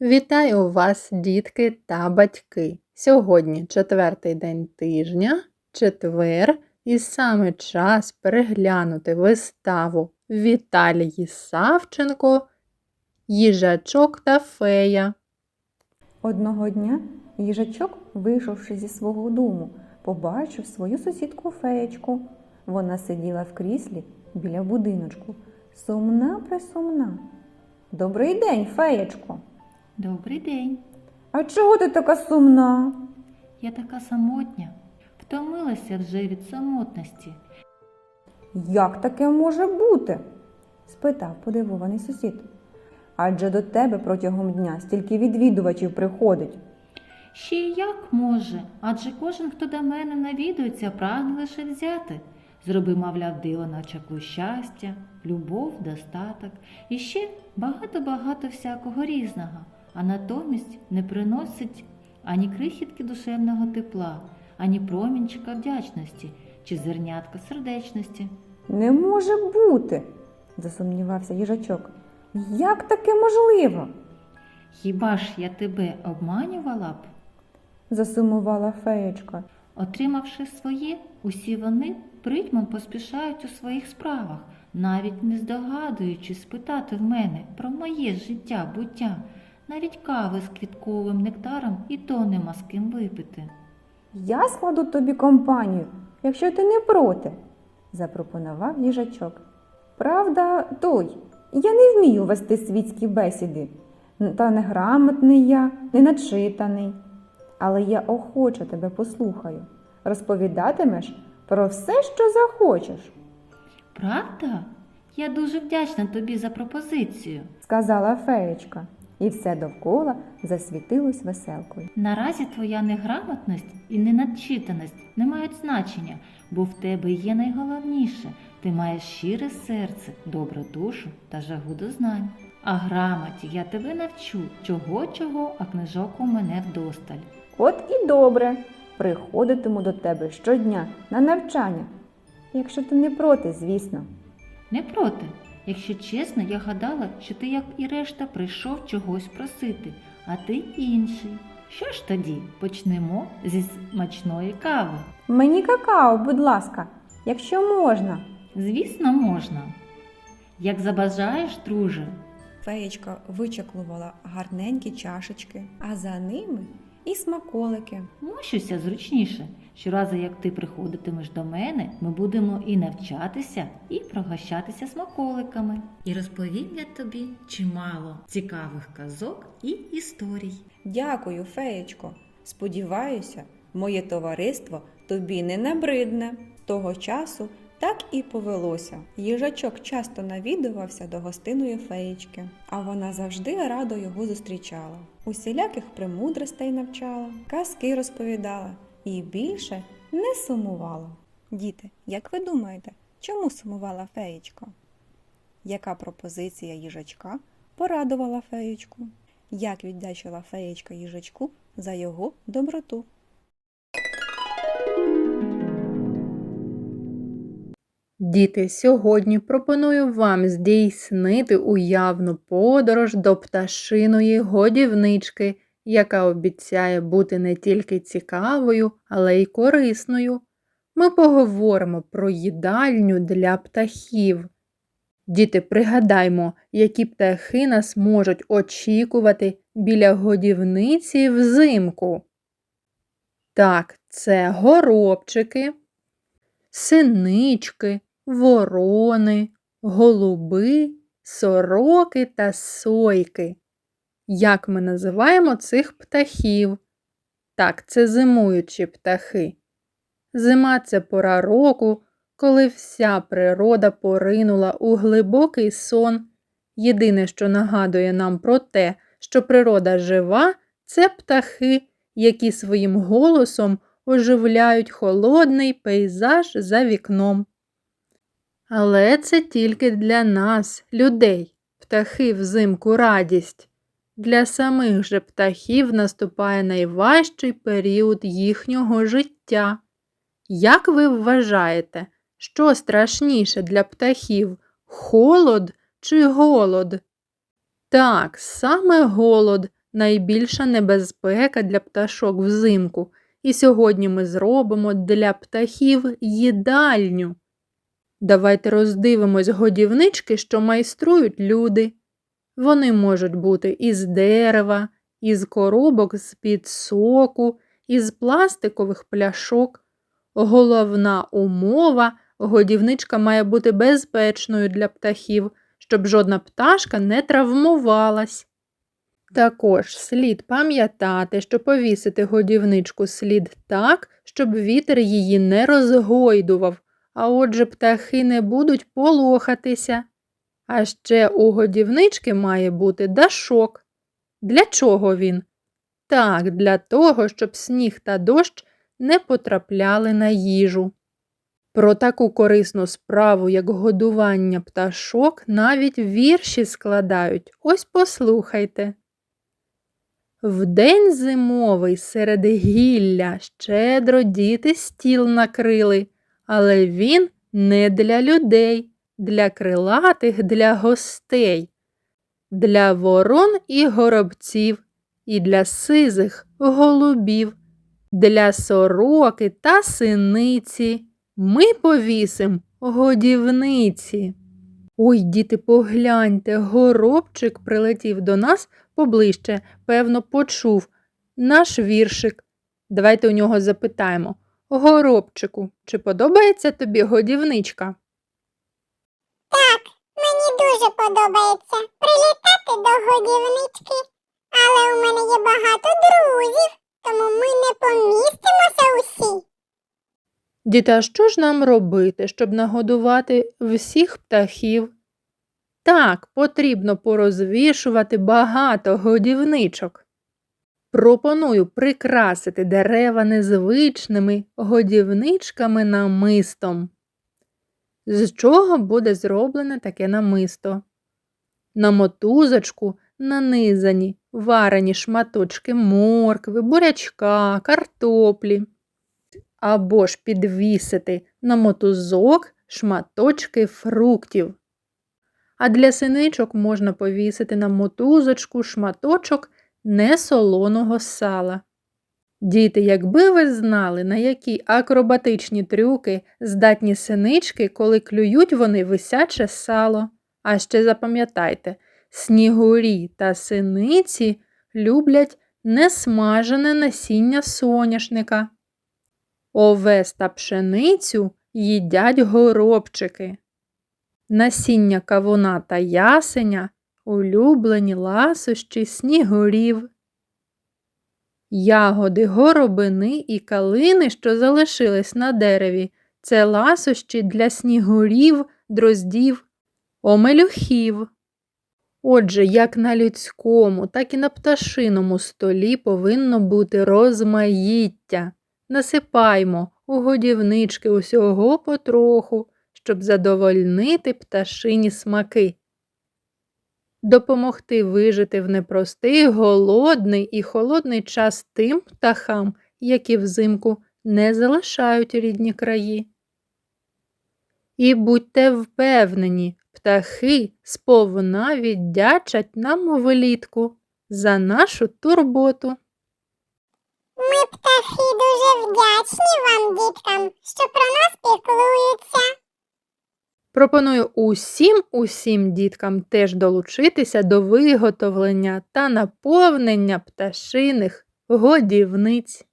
Вітаю вас, дітки та батьки! Сьогодні четвертий день тижня, четвер, і саме час переглянути виставу Віталії Савченко Їжачок та фея. Одного дня їжачок, вийшовши зі свого дому, побачив свою сусідку феєчку. Вона сиділа в кріслі біля будиночку, сумна присумна. Добрий день, феєчко. Добрий день. А чого ти така сумна? Я така самотня. Втомилася вже від самотності. Як таке може бути? спитав подивований сусід. Адже до тебе протягом дня стільки відвідувачів приходить. Ще й як може, адже кожен, хто до мене навідується, прагне лише взяти. Зроби, мовляв, диво на щастя, любов, достаток і ще багато-багато всякого різного, а натомість не приносить ані крихітки душевного тепла, ані промінчика вдячності чи зернятка сердечності. Не може бути, засумнівався їжачок. Як таке можливо? Хіба ж я тебе обманювала б? засумувала феєчка. Отримавши своє, усі вони притьмом поспішають у своїх справах, навіть не здогадуючись спитати в мене про моє життя, буття, навіть кави з квітковим нектаром і то нема з ким випити. Я складу тобі компанію, якщо ти не проти, запропонував їжачок. Правда, той, я не вмію вести світські бесіди, та неграмотний я, не начитаний. Але я охоче тебе послухаю. Розповідатимеш про все, що захочеш, Правда? Я дуже вдячна тобі за пропозицію. сказала феєчка, і все довкола засвітилось веселкою. Наразі твоя неграмотність і неначитаність не мають значення, бо в тебе є найголовніше ти маєш щире серце, добру душу та жагу до знань. А грамоті я тебе навчу чого чого, а книжок у мене вдосталь. От і добре, приходитиму до тебе щодня на навчання, якщо ти не проти, звісно. Не проти. Якщо чесно, я гадала, що ти, як і решта, прийшов чогось просити, а ти інший. Що ж тоді? Почнемо зі смачної кави. Мені какао, будь ласка, якщо можна. Звісно, можна. Як забажаєш, друже. Феєчка вичаклувала гарненькі чашечки, а за ними і смаколики. Мощуся зручніше. Щоразу, як ти приходитимеш до мене, ми будемо і навчатися, і пригощатися смаколиками. І розповім я тобі чимало цікавих казок і історій. Дякую, феєчко. Сподіваюся, моє товариство тобі не набридне. Того часу так і повелося. Їжачок часто навідувався до гостиної феєчки, а вона завжди радо його зустрічала. Усіляких премудростей навчала, казки розповідала і більше не сумувала. Діти, як ви думаєте, чому сумувала феєчка? Яка пропозиція їжачка порадувала феєчку? Як віддячила феєчка їжачку за його доброту? Діти, сьогодні пропоную вам здійснити уявну подорож до пташиної годівнички, яка обіцяє бути не тільки цікавою, але й корисною. Ми поговоримо про їдальню для птахів. Діти, пригадаймо, які птахи нас можуть очікувати біля годівниці взимку. Так, це горобчики, синички, ворони, голуби, сороки та сойки. Як ми називаємо цих птахів? Так, це зимуючі птахи. Зима це пора року, коли вся природа поринула у глибокий сон. Єдине, що нагадує нам про те, що природа жива, це птахи, які своїм голосом оживляють холодний пейзаж за вікном. Але це тільки для нас, людей, птахи взимку радість. Для самих же птахів наступає найважчий період їхнього життя. Як ви вважаєте, що страшніше для птахів холод чи голод? Так, саме голод найбільша небезпека для пташок взимку. І сьогодні ми зробимо для птахів їдальню. Давайте роздивимось годівнички, що майструють люди. Вони можуть бути із дерева, із коробок з-під соку, із пластикових пляшок. Головна умова годівничка має бути безпечною для птахів, щоб жодна пташка не травмувалась. Також слід пам'ятати, що повісити годівничку слід так, щоб вітер її не розгойдував, а отже птахи не будуть полохатися. А ще у годівнички має бути дашок. Для чого він? Так, для того, щоб сніг та дощ не потрапляли на їжу. Про таку корисну справу, як годування пташок, навіть вірші складають. Ось послухайте. Вдень зимовий серед гілля щедро діти стіл накрили, але він не для людей, для крилатих, для гостей, для ворон і горобців, і для сизих голубів, для сороки та синиці. Ми повісим годівниці. Ой, діти, погляньте, горобчик прилетів до нас поближче, певно, почув наш віршик. Давайте у нього запитаємо. Горобчику, чи подобається тобі годівничка? Так, мені дуже подобається прилітати до годівнички, але у мене є багато друзів, тому ми не помістимося усі. Діти, а що ж нам робити, щоб нагодувати всіх птахів? Так, потрібно порозвішувати багато годівничок. Пропоную прикрасити дерева незвичними годівничками намистом. З чого буде зроблене таке намисто? На мотузочку нанизані варені шматочки моркви, бурячка, картоплі або ж підвісити на мотузок шматочки фруктів. А для синичок можна повісити на мотузочку шматочок несолоного сала. Діти, якби ви знали, на які акробатичні трюки здатні синички, коли клюють вони висяче сало. А ще запам'ятайте, снігурі та синиці люблять несмажене насіння соняшника. Овес та пшеницю їдять горобчики. Насіння кавуна та ясеня улюблені ласощі снігурів. Ягоди горобини і калини, що залишились на дереві, це ласощі для снігурів, дроздів, омелюхів. Отже, як на людському, так і на пташиному столі повинно бути розмаїття. Насипаймо у годівнички усього потроху, щоб задовольнити пташині смаки. Допомогти вижити в непростий, голодний і холодний час тим птахам, які взимку не залишають рідні краї. І будьте впевнені, птахи сповна віддячать нам влітку за нашу турботу. Ми птахи дуже вдячні вам, діткам, що про нас піклуються. Пропоную усім усім діткам теж долучитися до виготовлення та наповнення пташиних годівниць.